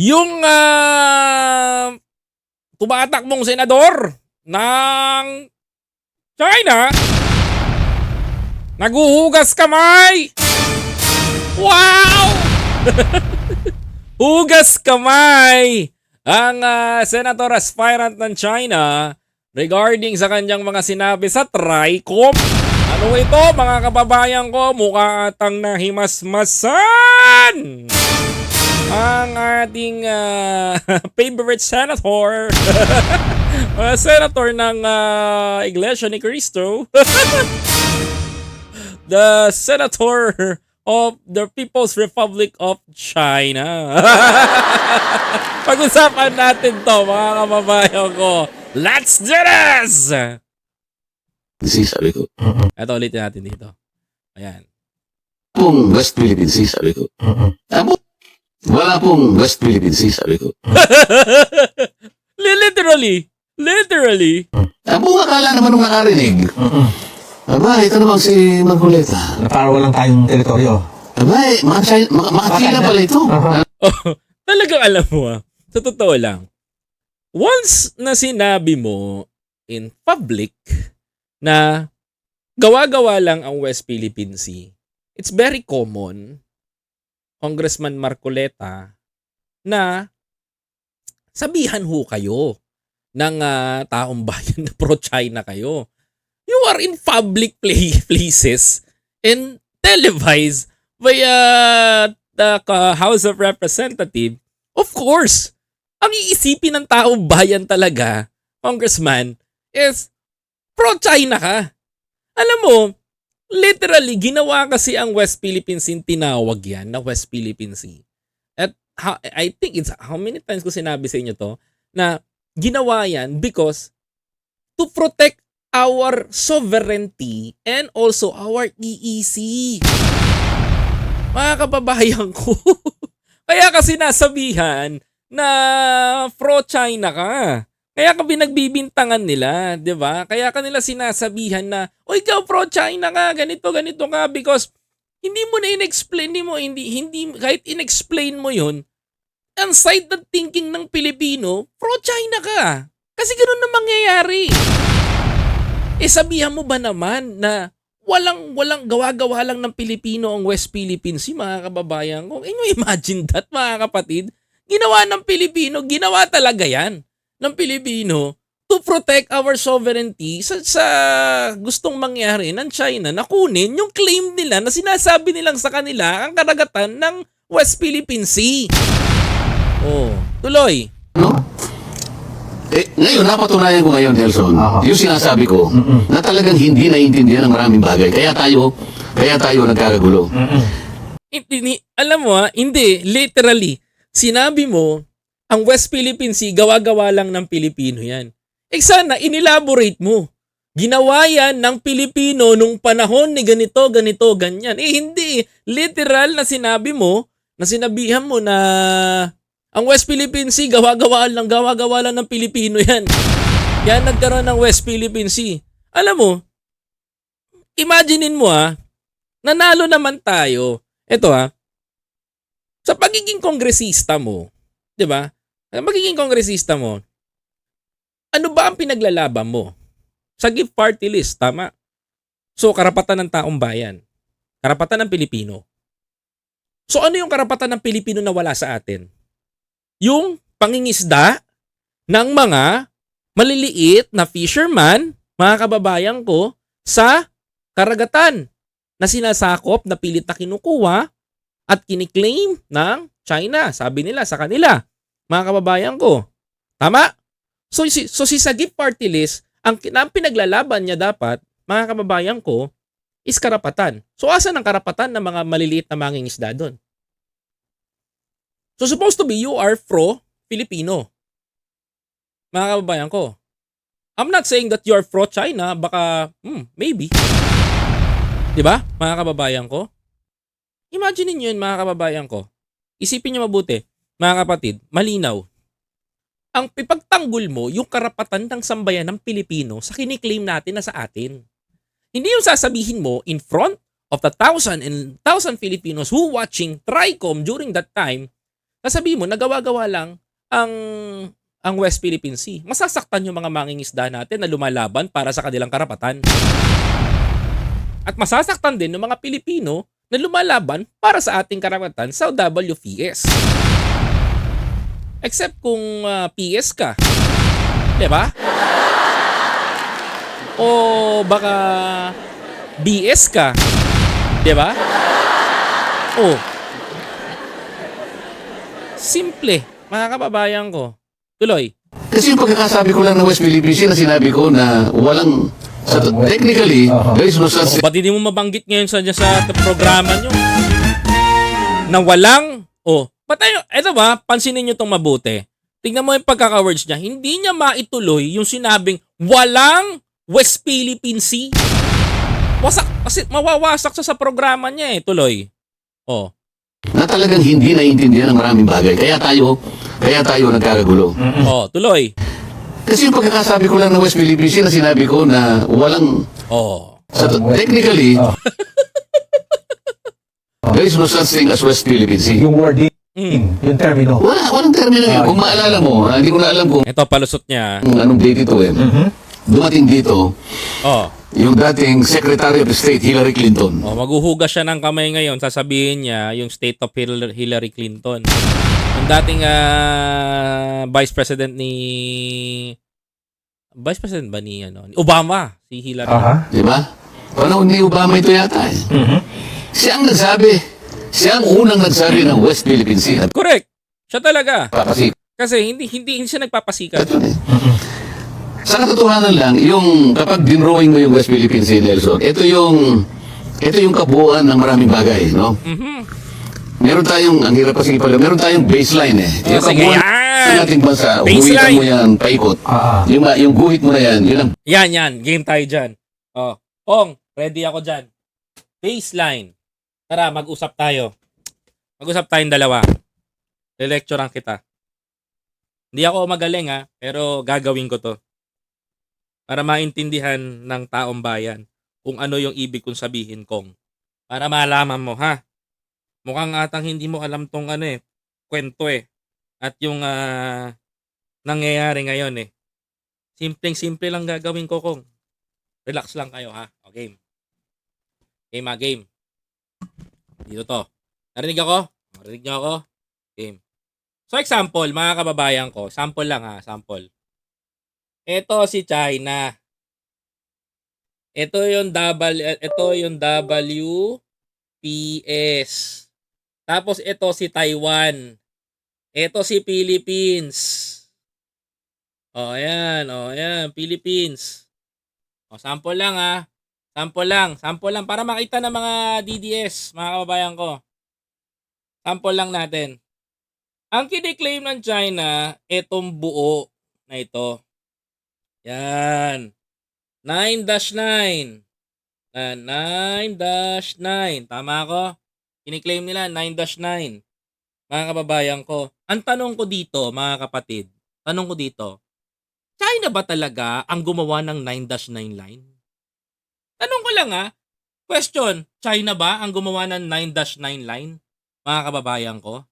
yung uh, tumatakbong senador ng China naguhugas kamay. Wow! Hugas kamay ang uh, senator aspirant ng China regarding sa kanyang mga sinabi sa TRICOM. Ano ito mga kababayan ko? Mukha atang nahimasmasan ang ating uh, favorite senator. uh, senator ng uh, Iglesia ni Cristo. the senator of the People's Republic of China. Pag-usapan natin to mga kababayan ko. Let's do this! Sea, sabi ko. Ito ulitin natin dito. Ayan. Pong West Philippine Sea, sabi ko. Abo, wala pong West Philippine Sea, sabi ko. literally, literally. Abo, akala naman nung nakarinig. Aba, ito naman si Marcoleta. Na para walang tayong teritoryo. Aba, eh, mga, China, mga, mga China pala ito. Oh, talagang alam mo ah. Sa totoo lang. Once na sinabi mo in public na gawa-gawa lang ang West Philippine Sea, it's very common, Congressman Marcoleta, na sabihan ho kayo ng ah, taong bayan na pro-China kayo. You are in public play places and televised by uh, the uh, House of Representative. Of course, ang iisipin ng taong bayan talaga, Congressman, is pro-China ka. Alam mo, literally, ginawa kasi ang West Philippine Sea, tinawag yan na West Philippine Sea. At ha- I think it's, how many times ko sinabi sa inyo to, na ginawa yan because to protect our sovereignty and also our EEC. Mga kababayan ko. Kaya kasi nasabihan na pro-China ka. Kaya ka binagbibintangan nila, 'di ba? Kaya kanila sinasabihan na, "O ikaw pro-China ka, ganito ganito ka because hindi mo na in-explain mo hindi hindi kahit in-explain mo 'yon, ang side ng thinking ng Pilipino, pro-China ka. Kasi ganoon na mangyayari. Eh sabihan mo ba naman na walang walang gawa-gawa lang ng Pilipino ang West Philippine Sea, mga kababayan ko. Can you imagine that, mga kapatid? Ginawa ng Pilipino, ginawa talaga yan ng Pilipino to protect our sovereignty sa, sa gustong mangyari ng China na kunin yung claim nila na sinasabi nilang sa kanila ang karagatan ng West Philippine Sea. Oh, tuloy. No? Eh, ngayon, napatunayan ko ngayon, Nelson, Aha. yung sinasabi ko, na talagang hindi naiintindihan ng maraming bagay. Kaya tayo, kaya tayo nagkakagulo. Hindi, alam mo ha, hindi, literally, sinabi mo, ang West Philippine Sea, gawa-gawa lang ng Pilipino yan. Eh sana, inelaborate mo. Ginawa yan ng Pilipino nung panahon ni ganito, ganito, ganyan. Eh hindi, literal na sinabi mo, na sinabihan mo na ang West Philippine Sea, gawa-gawa lang, gawa-gawa lang ng Pilipino yan. Yan nagkaroon ng West Philippine Sea. Alam mo, imaginein mo ha, nanalo naman tayo. Ito ha, sa pagiging kongresista mo, 'di ba? Sa pagiging kongresista mo, ano ba ang pinaglalaban mo? Sa gift party list, tama? So, karapatan ng taong bayan. Karapatan ng Pilipino. So, ano yung karapatan ng Pilipino na wala sa atin? Yung pangingisda ng mga maliliit na fisherman, mga kababayan ko, sa karagatan na sinasakop na pilit na kinukuha at kiniklaim ng China. Sabi nila sa kanila, mga kababayan ko. Tama? So, si, so si Sagip Party List, ang, ang pinaglalaban niya dapat, mga kababayan ko, is karapatan. So, asan ang karapatan ng mga maliliit na mangingisda doon? So, supposed to be you are pro-Filipino. Mga kababayan ko. I'm not saying that you're pro-China, baka, hmm, maybe. 'Di ba? Mga kababayan ko. Imagine niyo 'yun, mga kababayan ko. Isipin niyo mabuti, mga kapatid, malinaw. Ang ipagtanggol mo yung karapatan ng sambayan ng Pilipino sa kiniklaim natin na sa atin. Hindi yung sasabihin mo in front of the thousand and thousand Filipinos who watching TRICOM during that time sasabihin mo, nagawa-gawa lang ang ang West Philippine Sea. Masasaktan yung mga mangingisda natin na lumalaban para sa kanilang karapatan. At masasaktan din ng mga Pilipino na lumalaban para sa ating karapatan sa WPS. Except kung ah, PS ka. 'Di ba? O baka BS ka. 'Di ba? Oh. Simple, mga kababayan ko. Tuloy. Kasi yung pagkakasabi ko lang ng West Philippine Sea na sinabi ko na walang, sa, technically, there is no such O, ba't hindi mo mabanggit ngayon sa, sa programa nyo? Na walang, oh, ba't tayo, eto ba, pansinin nyo tong mabuti. Tingnan mo yung pagkaka-words niya. Hindi niya maituloy yung sinabing walang West Philippine Sea. Wasak, kasi mawawasak sa sa programa niya eh, tuloy. Oh. na talagang hindi naiintindihan ng maraming bagay. Kaya tayo, kaya tayo nagkakagulo. Oh, tuloy. Kasi yung pagkakasabi ko lang ng West Philippine Sea na sinabi ko na walang, Oh. sa, technically, there is no such thing as West Philippine Sea. Yung wording, Mm. yung termino. Wala, walang termino yun. Kung maalala mo, ah, hindi ko na alam kung Ito, palusot niya. anong date ito eh. Dumating dito, Oh. yung dating Secretary of State Hillary Clinton. Oh, maghuhugas siya ng kamay ngayon. Sasabihin niya yung state of Hil- Hillary Clinton. Yung dating ah, Vice President ni Vice President ba ni ano? Ni Obama, si Hillary. Aha. Di ba? Panahon ni Obama ito yata eh. Siya ang nagsabi. Siya ang unang nagsabi ng West Philippine Sea. Correct. Siya talaga. Kasi, Kasi hindi hindi, hindi siya nagpapasikat. ito eh. Sa katotohanan lang, yung kapag dinrowing mo yung West Philippine Sea, Nelson, ito yung ito yung kabuuan ng maraming bagay, no? Mhm. Meron tayong, ang hirap kasi pala, meron tayong baseline eh. Oh, sige, kabuuan yan! ng ating bansa, Baseline! huwitan mo yan, paikot. Ah, ah. Yung, yung guhit mo na yan, yun ang Yan, yan. Game tayo dyan. Oh. Pong, ready ako dyan. Baseline. Tara, mag-usap tayo. Mag-usap tayong dalawa. Le-lecturean kita. Hindi ako magaling ha, pero gagawin ko to. Para maintindihan ng taong bayan kung ano yung ibig kong sabihin kong. Para malaman mo ha. Mukhang atang hindi mo alam tong ano eh, kwento eh. At yung ah, nangyayari ngayon eh. Simpleng-simple lang gagawin ko kung. Relax lang kayo ha. O game. Game ha, game. Dito to. Narinig ako? Narinig niyo ako? Game. So example, mga kababayan ko, sample lang ha, sample. Ito si China. Ito yung W, ito yung WPS. Tapos ito si Taiwan. Ito si Philippines. Oh, ayan. Oh, ayan. Philippines. Oh, sample lang ha. Sample lang. Sample lang. Para makita ng mga DDS, mga kababayan ko. Sample lang natin. Ang kiniklaim ng China, itong buo na ito. Yan. 9-9. Ah, 9-9. Tama ako? Kiniklaim nila 9-9. Mga kababayan ko. Ang tanong ko dito, mga kapatid, tanong ko dito, China ba talaga ang gumawa ng 9-9 line? Tanong ko lang ha. Question, China ba ang gumawa ng 9-9 line? Mga kababayan ko?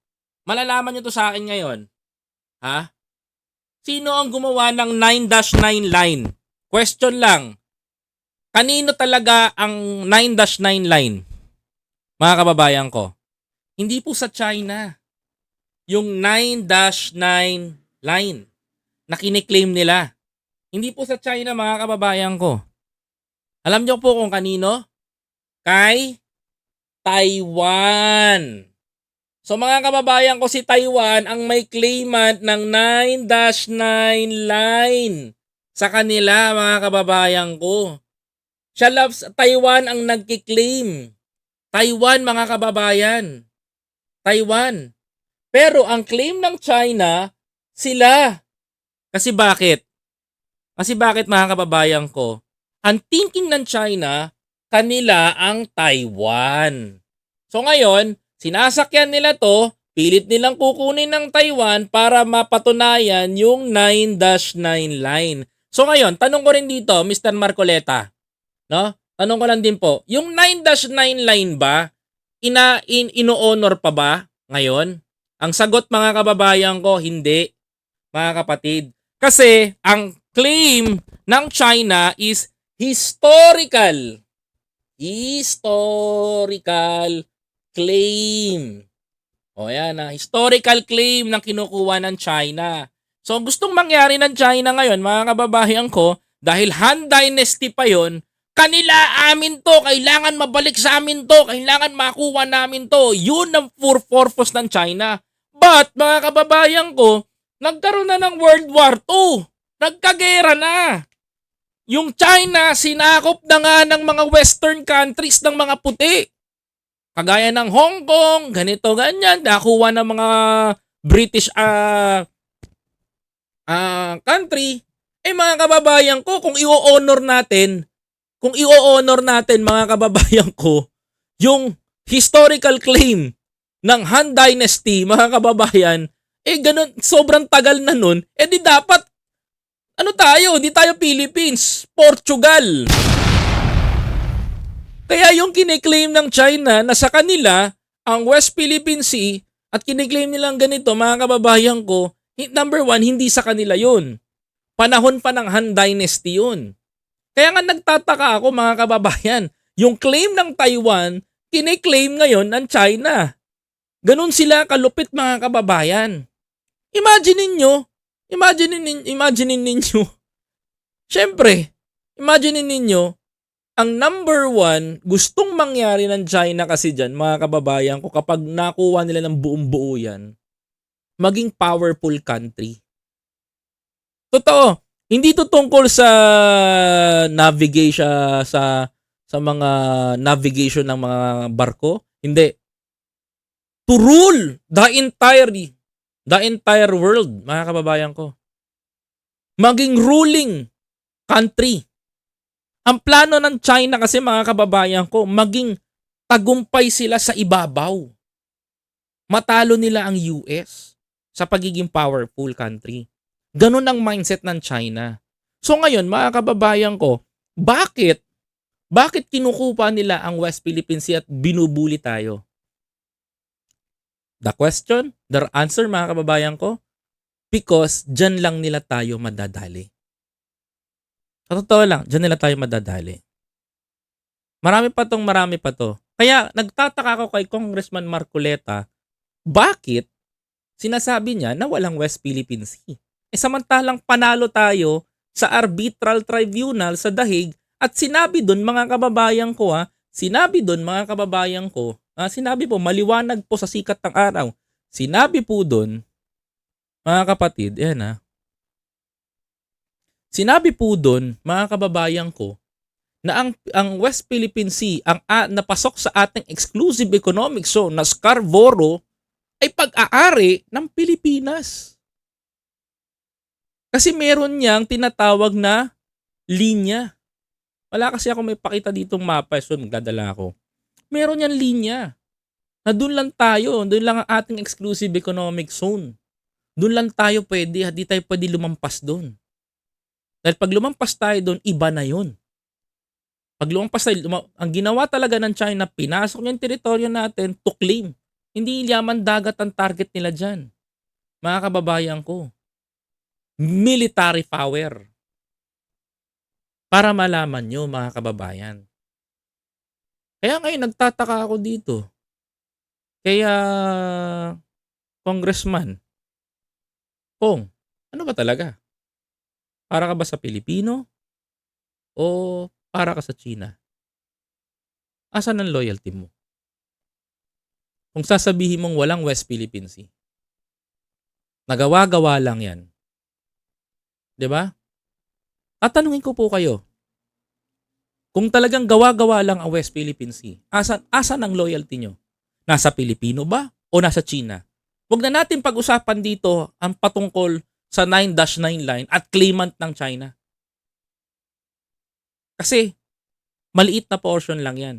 Malalaman nyo to sa akin ngayon. Ha? Sino ang gumawa ng 9-9 line? Question lang. Kanino talaga ang 9-9 line? Mga kababayan ko. Hindi po sa China. Yung 9-9 line na kiniklaim nila. Hindi po sa China mga kababayan ko. Alam niyo po kung kanino? Kay Taiwan. So mga kababayan ko si Taiwan ang may claimant ng 9-9 line sa kanila mga kababayan ko. Siya loves Taiwan ang nagkiklaim. Taiwan mga kababayan. Taiwan. Pero ang claim ng China, sila. Kasi bakit? Kasi bakit mga kababayan ko? Ang thinking ng China, kanila ang Taiwan. So ngayon, sinasakyan nila to, pilit nilang kukunin ng Taiwan para mapatunayan yung 9-9 line. So ngayon, tanong ko rin dito, Mr. Marcoleta, no? Tanong ko lang din po, yung 9-9 line ba, ina in ino-honor pa ba ngayon? Ang sagot mga kababayan ko, hindi. Mga kapatid. Kasi ang claim ng China is historical. Historical claim. O yan na, historical claim ng kinukuha ng China. So gustong mangyari ng China ngayon, mga kababayan ko, dahil Han Dynasty pa yon, kanila amin to, kailangan mabalik sa amin to, kailangan makuha namin to. Yun ang pur- purpose ng China. But, mga kababayan ko, nagkaroon na ng World War II. Nagkagera na. Yung China, sinakop na nga ng mga western countries ng mga puti. Kagaya ng Hong Kong, ganito, ganyan. Nakuha ng mga British ah ah, country. Eh mga kababayan ko, kung i-honor natin, kung i-honor natin mga kababayan ko, yung historical claim ng Han Dynasty, mga kababayan, eh ganun, sobrang tagal na nun, eh di dapat, ano tayo, di tayo Philippines, Portugal. Kaya yung kiniklaim ng China na sa kanila, ang West Philippine Sea, at kiniklaim nilang ganito, mga kababayan ko, number one, hindi sa kanila yun. Panahon pa ng Han Dynasty yun. Kaya nga nagtataka ako mga kababayan, yung claim ng Taiwan, kiniklaim ngayon ng China. Ganun sila kalupit mga kababayan. Imagine ninyo, imagine ninyo, imagine ninyo. Siyempre, imagine ninyo, ang number one, gustong mangyari ng China kasi dyan, mga kababayan ko, kapag nakuha nila ng buong buo yan, maging powerful country. Totoo, hindi to tungkol sa navigation sa sa mga navigation ng mga barko. Hindi. To rule the entire the entire world, mga kababayan ko. Maging ruling country. Ang plano ng China kasi mga kababayan ko, maging tagumpay sila sa ibabaw. Matalo nila ang US sa pagiging powerful country. Ganun ang mindset ng China. So ngayon, mga kababayan ko, bakit? Bakit kinukupa nila ang West Philippine Sea at binubuli tayo? The question, the answer mga kababayan ko, because dyan lang nila tayo madadali. Sa totoo lang, dyan nila tayo madadali. Marami pa tong marami pa to. Kaya nagtataka ako kay Congressman Marcoleta, bakit sinasabi niya na walang West Philippine Sea? Eh samantalang panalo tayo sa arbitral tribunal sa Dahig at sinabi doon mga kababayan ko ha, sinabi doon mga kababayan ko, ah, sinabi po maliwanag po sa sikat ng araw. Sinabi po doon, mga kapatid, yan ha, Sinabi po doon, mga kababayan ko, na ang, ang West Philippine Sea, ang a, napasok sa ating exclusive economic zone na Scarborough, ay pag-aari ng Pilipinas. Kasi meron niyang tinatawag na linya. Wala kasi ako may pakita ditong mapa, so magdadala ako. Meron niyang linya. Na doon lang tayo, doon lang ang ating exclusive economic zone. Doon lang tayo pwede, hindi tayo pwede lumampas doon. Dahil pag lumampas tayo doon, iba na yun. Pag lumampas tayo, luma- ang ginawa talaga ng China, pinasok niya yung teritoryo natin to claim. Hindi yaman dagat ang target nila dyan. Mga kababayan ko. Military power. Para malaman nyo, mga kababayan. Kaya ngayon, nagtataka ako dito. Kaya, Congressman, Kung, ano ba talaga? Para ka ba sa Pilipino? O para ka sa China? Asan ang loyalty mo? Kung sasabihin mong walang West Philippine Sea. Nagawa-gawa lang yan. ba? Tatanungin ko po kayo. Kung talagang gawa-gawa lang ang West Philippine Sea, asan, asan ang loyalty nyo? Nasa Pilipino ba o nasa China? Huwag na natin pag-usapan dito ang patungkol sa 9-9 line at claimant ng China. Kasi maliit na portion lang yan.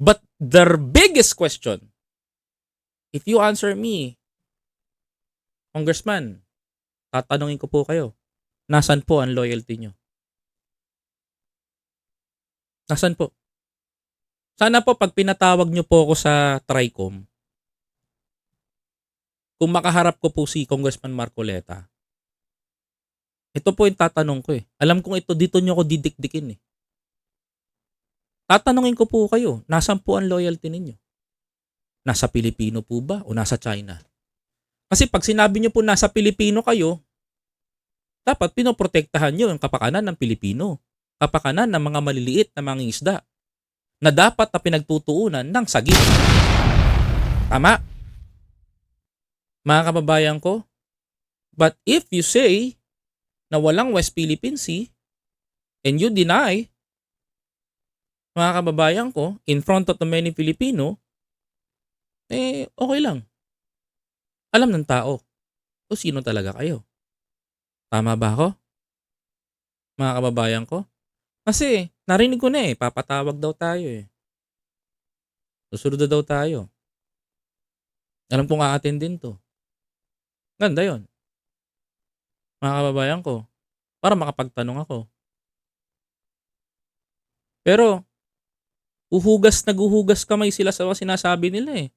But the biggest question, if you answer me, Congressman, tatanungin ko po kayo, nasan po ang loyalty nyo? Nasan po? Sana po pag pinatawag nyo po ako sa TRICOM, kung makaharap ko po si Congressman Marcoleta, ito po yung tatanong ko eh. Alam kong ito, dito nyo ako didikdikin eh. Tatanungin ko po kayo, nasan po ang loyalty ninyo? Nasa Pilipino po ba o nasa China? Kasi pag sinabi nyo po nasa Pilipino kayo, dapat pinoprotektahan nyo yung kapakanan ng Pilipino. Kapakanan ng mga maliliit na mga isda na dapat na pinagtutuunan ng sagip. Tama? Mga kababayan ko, but if you say na walang West Philippine Sea and you deny, mga kababayan ko, in front of the many Filipino, eh, okay lang. Alam ng tao kung sino talaga kayo. Tama ba ako? Mga kababayan ko? Kasi, narinig ko na eh, papatawag daw tayo eh. Susunod daw tayo. Alam kong aatin din to. Ganda yon. Mga kababayan ko, para makapagtanong ako. Pero, uhugas naguhugas kamay sila sa sinasabi nila eh.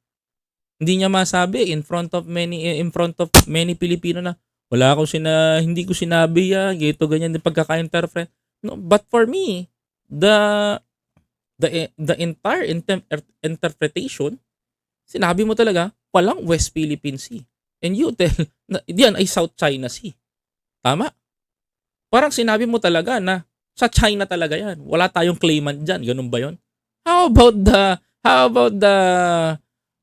Hindi niya masabi in front of many in front of many Pilipino na wala akong sina hindi ko sinabi ya, gito ganyan din pagkaka-interpret. No, but for me, the the the entire intem- er- interpretation sinabi mo talaga walang West Philippine Sea. And you tell na diyan ay South China Sea. Tama? Parang sinabi mo talaga na sa China talaga yan. Wala tayong claimant dyan. Ganun ba yon? How about the, how about the,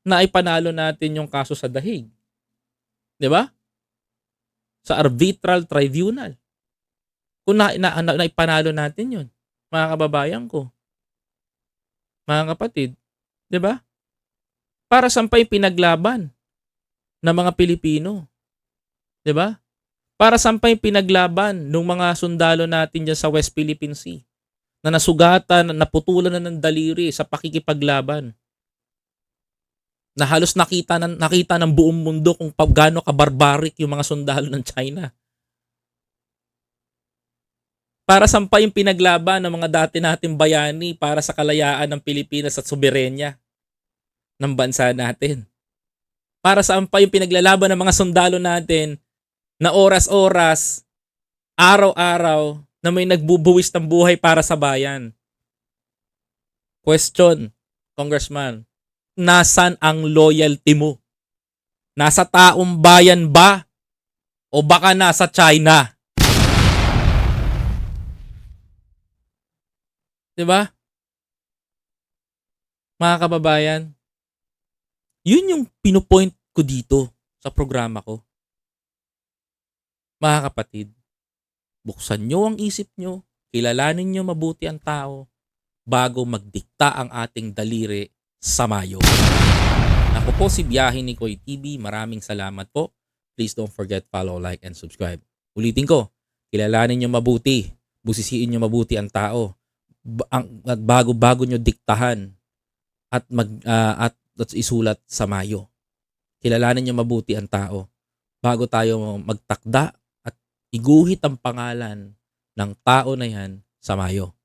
na ipanalo natin yung kaso sa dahig? 'Di ba? Sa arbitral tribunal. Kung na, na, na, naipanalo natin yun, mga kababayan ko, mga kapatid, 'di ba? Para sampay pinaglaban ng mga Pilipino. 'Di ba? Para sampay pinaglaban ng mga sundalo natin diyan sa West Philippine Sea na nasugatan, naputulan na ng daliri sa pakikipaglaban. Na halos nakita ng, nakita ng buong mundo kung pa, gaano kabarbaric yung mga sundalo ng China. Para sampay yung pinaglaban ng mga dati nating bayani para sa kalayaan ng Pilipinas at soberenya ng bansa natin. Para sampay yung pinaglalaban ng mga sundalo natin na oras-oras, araw-araw, na may nagbubuwis ng buhay para sa bayan. Question, Congressman, nasan ang loyalty mo? Nasa taong bayan ba? O baka nasa China? 'Di ba? Mga kababayan, yun yung pinupoint ko dito sa programa ko. Mga kapatid, buksan nyo ang isip nyo, kilalanin nyo mabuti ang tao bago magdikta ang ating daliri sa mayo. Ako po si Biyahe ni Koy TV. Maraming salamat po. Please don't forget follow, like, and subscribe. Ulitin ko, kilalanin nyo mabuti, busisiin nyo mabuti ang tao ang, at bago-bago nyo diktahan at mag ah, at, at isulat sa mayo. Kilalanin nyo mabuti ang tao bago tayo magtakda at iguhit ang pangalan ng tao na yan sa mayo.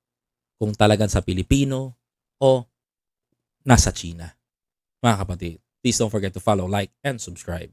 Kung talagang sa Pilipino o nasa China. Mga kapatid, please don't forget to follow, like, and subscribe.